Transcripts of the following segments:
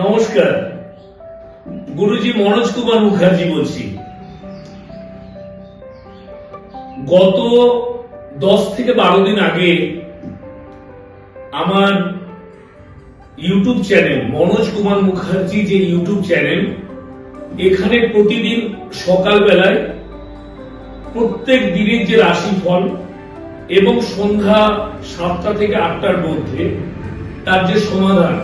নমস্কার। গুরুজি মনোজ কুমার মুখার্জি বলছি। গত দশ থেকে বারো দিন আগে আমার ইউটিউব চ্যানেল, মনোজ কুমার মুখার্জি যে ইউটিউব চ্যানেল, এখানে প্রতিদিন সকালবেলায় প্রত্যেক দিনের যে রাশিফল এবং সন্ধ্যা সাতটা থেকে আটটার মধ্যে তার যে সমাধান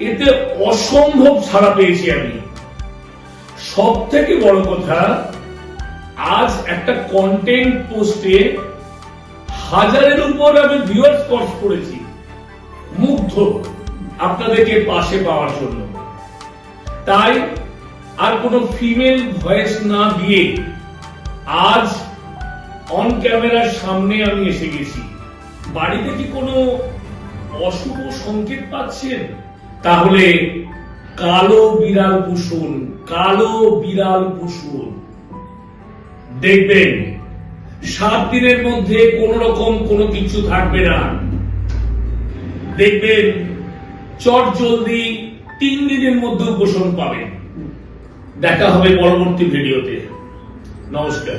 এতে অসম্ভব ছাড়া পেয়েছি আমি। সব থেকে বড় কথা, আজ একটা কন্টেন্ট পোস্টে হাজারের উপর আমি ভিউয়ার্স কর্স করেছি, মুগ্ধ আপনাদেরকে পাশে পাওয়ার জন্য। তাই আর কোনো ফিমেল ভয়েস না দিয়ে আজ অন ক্যামেরার সামনে আমি এসে গেছি। বাড়িতে কি কোনো অশুভ সংকেত পাচ্ছেন? তাহলে কালো বিড়াল পুষুন কালো বিড়াল পুষুন দেখবেন, সাত দিনের মধ্যে কোন রকম কোনো কিছু থাকবে না। দেখবেন, চট জলদি তিন দিনের মধ্যে উপশম পাবেন। দেখা হবে পরবর্তী ভিডিওতে। নমস্কার।